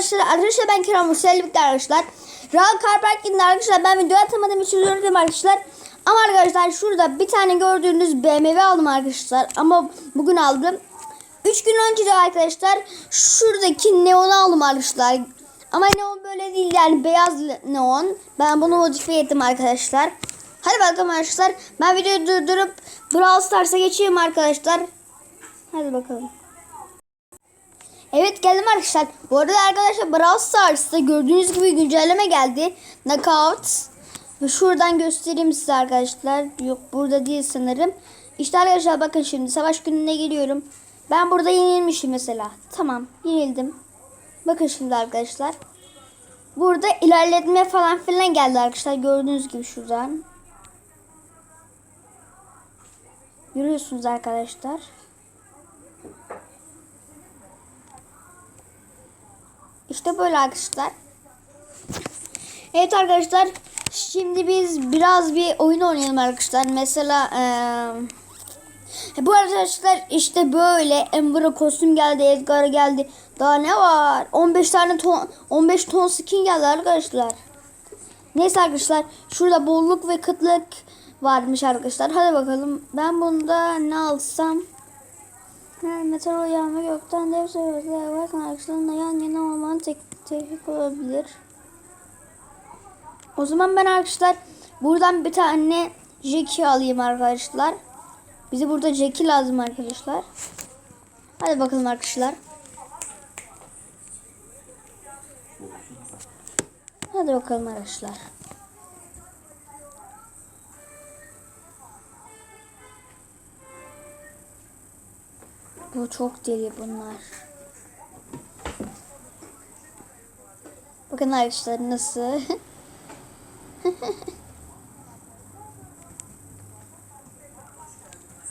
arkadaşlar. Arkadaşlar ben Kerem Musellik'te arkadaşlar. Rahat Carparking'de arkadaşlar ben video atamadığım için dilerim arkadaşlar. Ama arkadaşlar şurada bir tane gördüğünüz BMW aldım arkadaşlar. Ama bugün aldım. 3 gün önce de arkadaşlar şuradaki neonu aldım arkadaşlar. Ama neon böyle değil yani beyaz neon. Ben bunu modifiye ettim arkadaşlar. Hadi bakalım arkadaşlar. Ben videoyu durdurup Brawl Stars'a geçeyim arkadaşlar. Hadi bakalım. Evet geldim arkadaşlar. Bu arada arkadaşlar Brawl Stars'ta gördüğünüz gibi güncelleme geldi. Knockout. Şuradan göstereyim size arkadaşlar. Yok burada değil sanırım. İşte arkadaşlar bakın şimdi savaş gününe geliyorum. Ben burada yenilmişim mesela. Tamam yenildim. Bakın şimdi arkadaşlar. Burada ilerletme falan filan geldi arkadaşlar. Gördüğünüz gibi şuradan. Görüyorsunuz arkadaşlar. İşte böyle arkadaşlar. Evet arkadaşlar. Şimdi biz biraz bir oyun oynayalım arkadaşlar. Mesela eee bu arkadaşlar işte böyle Ember'a kostüm geldi, Edgar geldi. Daha ne var? 15 tane ton 15 ton skin geldi arkadaşlar. Neyse arkadaşlar şurada bolluk ve kıtlık varmış arkadaşlar. Hadi bakalım. Ben bunda ne alsam? Her meteor yağma gökten dev sebepler varken arkadaşlarımla yan yana olmanın tek teknik olabilir. O zaman ben arkadaşlar buradan bir tane Jackie alayım arkadaşlar. Bize burada Jackie lazım arkadaşlar. Hadi bakalım arkadaşlar. Hadi bakalım arkadaşlar. Bu çok deli bunlar. Bakın arkadaşlar nasıl.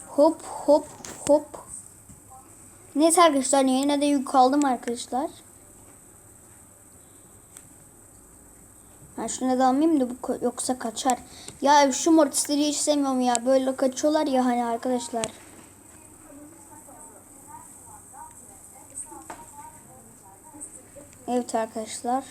hop hop hop. Neyse arkadaşlar yine de yük aldım arkadaşlar. Ben şunu da almayayım da bu yoksa kaçar. Ya şu mortisleri hiç sevmiyorum ya. Böyle kaçıyorlar ya hani arkadaşlar. Evet arkadaşlar.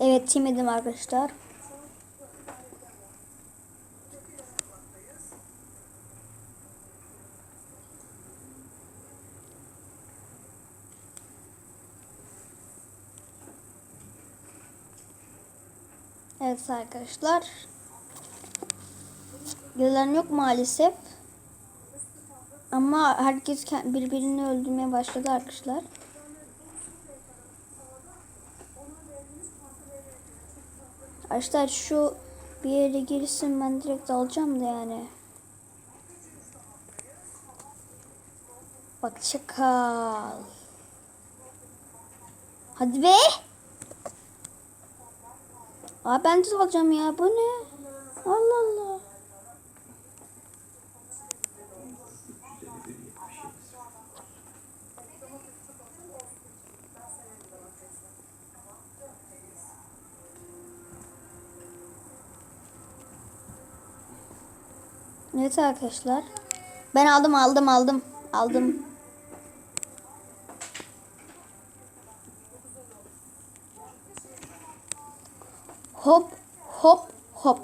Evet team edim arkadaşlar. Evet arkadaşlar. Gelen yok maalesef. Ama herkes ke- birbirini öldürmeye başladı arkadaşlar. Arkadaşlar şu bir yere girsin ben direkt alacağım da yani. Bak çakal. Hadi be. Aa ben de alacağım ya bu ne? Allah Allah. Evet arkadaşlar. Ben aldım aldım aldım. Aldım. Hop hop hop.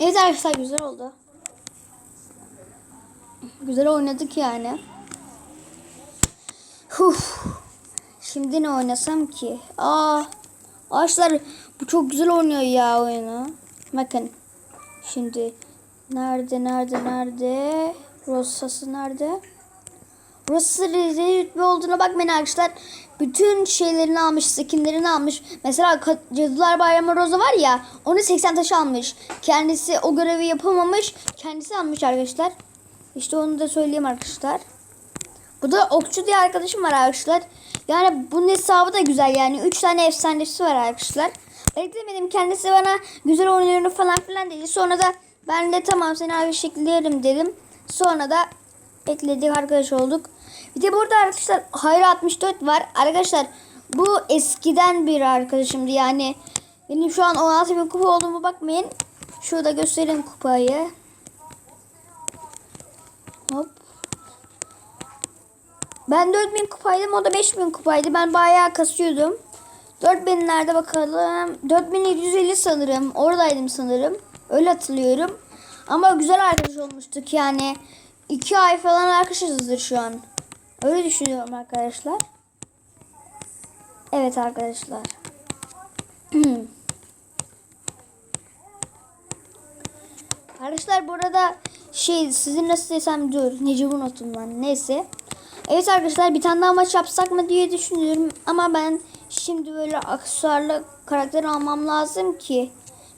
Evet arkadaşlar güzel oldu. Güzel oynadık yani. Huf. Şimdi ne oynasam ki? Aa, arkadaşlar bu çok güzel oynuyor ya oyunu. Bakın. Şimdi nerede nerede nerede? Rosası nerede? Burası rezil rütbe olduğuna bakmayın arkadaşlar. Bütün şeylerini almış, skinlerini almış. Mesela Cadılar Bayramı Rosa var ya, onu 80 taş almış. Kendisi o görevi yapamamış, kendisi almış arkadaşlar. İşte onu da söyleyeyim arkadaşlar. Bu da okçu diye arkadaşım var arkadaşlar. Yani bunun hesabı da güzel yani. 3 tane efsanesi var arkadaşlar. Beklemedim kendisi bana güzel oynuyorum falan filan dedi. Sonra da ben de tamam seni abi şekillerim dedim. Sonra da ekledik arkadaş olduk. Bir de burada arkadaşlar Hayır 64 var. Arkadaşlar bu eskiden bir arkadaşımdı yani. Benim şu an 16 bin kupa olduğumu bakmayın. Şurada göstereyim kupayı. Hop. Ben 4000 kupaydım o da 5000 kupaydı. Ben bayağı kasıyordum. 4000 nerede bakalım. 4750 sanırım. Oradaydım sanırım. Öyle hatırlıyorum. Ama güzel arkadaş olmuştuk yani. 2 ay falan arkadaşızdır şu an. Öyle düşünüyorum arkadaşlar. Evet arkadaşlar. Arkadaşlar burada şey sizin nasıl desem dur Necip'i unuttum ben neyse. Evet arkadaşlar bir tane daha maç yapsak mı diye düşünüyorum ama ben şimdi böyle aksesuarlı karakter almam lazım ki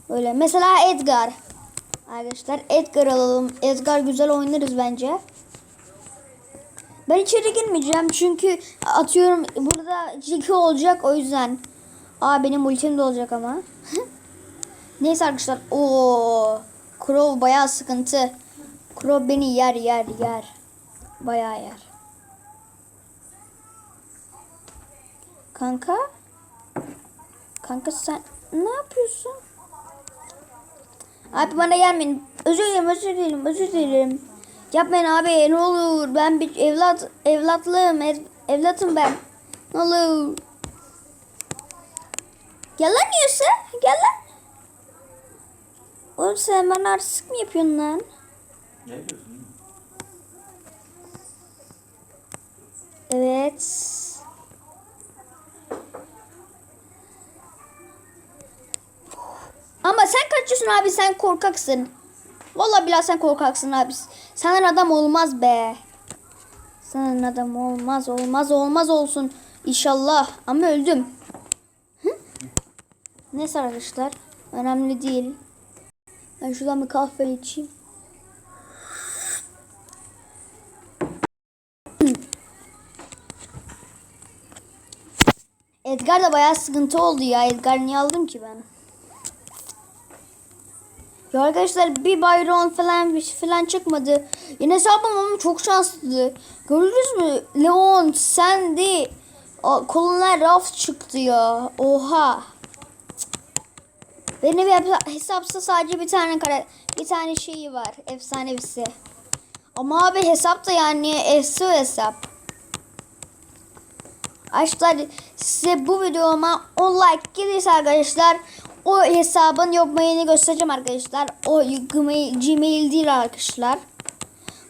böyle mesela Edgar arkadaşlar Edgar alalım Edgar güzel oynarız bence. Ben içeri girmeyeceğim çünkü atıyorum burada Jiki olacak o yüzden. Aa benim ultim de olacak ama. Neyse arkadaşlar. Oo, Crow bayağı sıkıntı. Crow beni yer yer yer. Bayağı yer. Kanka? Kanka sen ne yapıyorsun? Abi bana gelmeyin. Özür dilerim, özür dilerim, özür dilerim. Yapmayın abi ne olur. Ben bir evlat, evlatlığım, ev, evlatım ben. Ne olur. Gel lan yiyorsa. Gel lan. Oğlum sen bana artistik mi yapıyorsun lan? Ne yapıyorsun? Evet. Ama sen kaçıyorsun abi sen korkaksın. Vallahi billahi sen korkaksın abi. Senden adam olmaz be. Senden adam olmaz olmaz olmaz olsun. İnşallah ama öldüm. Hı? Neyse arkadaşlar. Önemli değil. Ben şuradan bir kahve içeyim. Edgar da bayağı sıkıntı oldu ya. Edgar niye aldım ki ben? Ya arkadaşlar bir Byron falan bir şey falan çıkmadı. Yine hesabım ama çok şanslı. Gördünüz mü? Leon, Sandy, o, Kolonel Ralph çıktı ya. Oha. Benim hesapsa sadece bir tane kare, bir tane şeyi var. Efsanevisi. Ama abi hesap da yani efsi hesap. Arkadaşlar size bu videoma 10 like gelirse arkadaşlar o hesabın yapmayını göstereceğim arkadaşlar. O Gmail, Gmail değil arkadaşlar.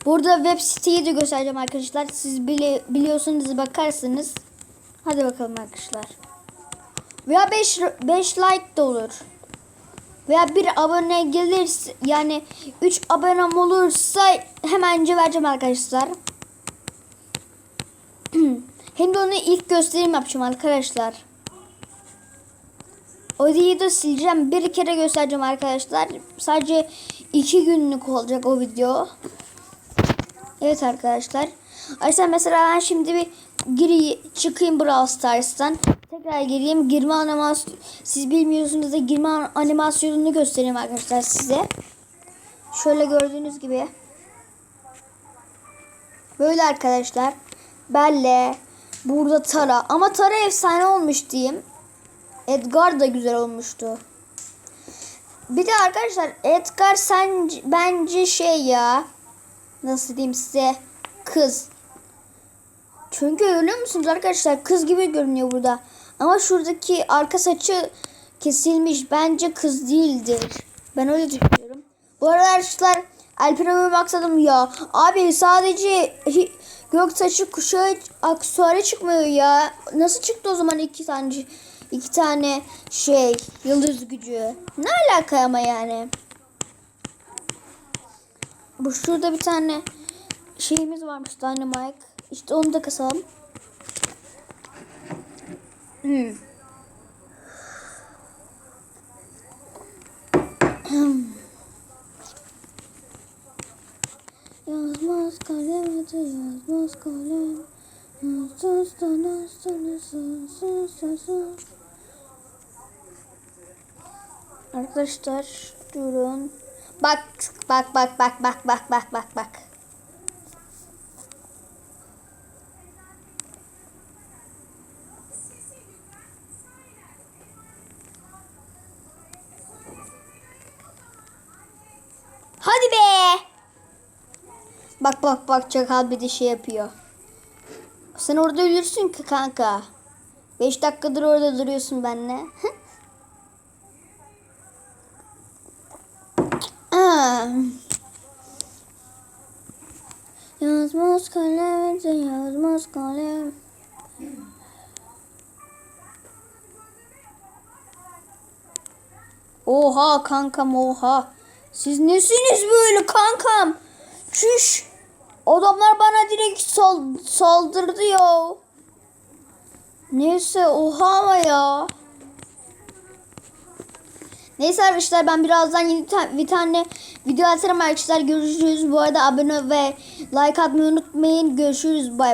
Burada web siteyi de göstereceğim arkadaşlar. Siz bili, biliyorsunuz bakarsınız. Hadi bakalım arkadaşlar. Veya 5 5 like de olur. Veya bir abone gelirse yani 3 abonem olursa hemenci vereceğim arkadaşlar. Hem de onu ilk gösterim yapacağım arkadaşlar. O videoyu da sileceğim. Bir kere göstereceğim arkadaşlar. Sadece iki günlük olacak o video. Evet arkadaşlar. Arkadaşlar mesela ben şimdi bir giri çıkayım Brawl Stars'tan. Tekrar gireyim. Girme animasyonu. Siz bilmiyorsunuz da girme animasyonunu göstereyim arkadaşlar size. Şöyle gördüğünüz gibi. Böyle arkadaşlar. Belle. Burada Tara. Ama Tara efsane olmuş diyeyim. Edgar da güzel olmuştu. Bir de arkadaşlar Edgar sen bence şey ya. Nasıl diyeyim size? Kız. Çünkü görüyor musunuz arkadaşlar? Kız gibi görünüyor burada. Ama şuradaki arka saçı kesilmiş. Bence kız değildir. Ben öyle düşünüyorum. Bu arada arkadaşlar Alperen'e baksadım ya. Abi sadece gök saçı kuşağı aksesuarı çıkmıyor ya. Nasıl çıktı o zaman iki tane iki tane şey yıldız gücü? Ne alaka ama yani? Bu şurada bir tane şeyimiz varmış Dynamite. İşte onu da kasalım. Hmm. Yazmaz adı yazmaz kalem Sus sana sana sus Arkadaşlar durun. Bak bak bak bak bak bak bak bak. Bak bak bak çakal bir de şey yapıyor. Sen orada ölürsün ki kanka. 5 dakikadır orada duruyorsun benimle. Ah. Yazmaz kalem, yazmaz kalem. Oha kankam oha. Siz nesiniz böyle kankam? Çüş. Adamlar bana direkt sal- saldırdı ya. Neyse oha ama ya. Neyse arkadaşlar ben birazdan yeni bir tane video atarım arkadaşlar. Görüşürüz. Bu arada abone ve like atmayı unutmayın. Görüşürüz. Bay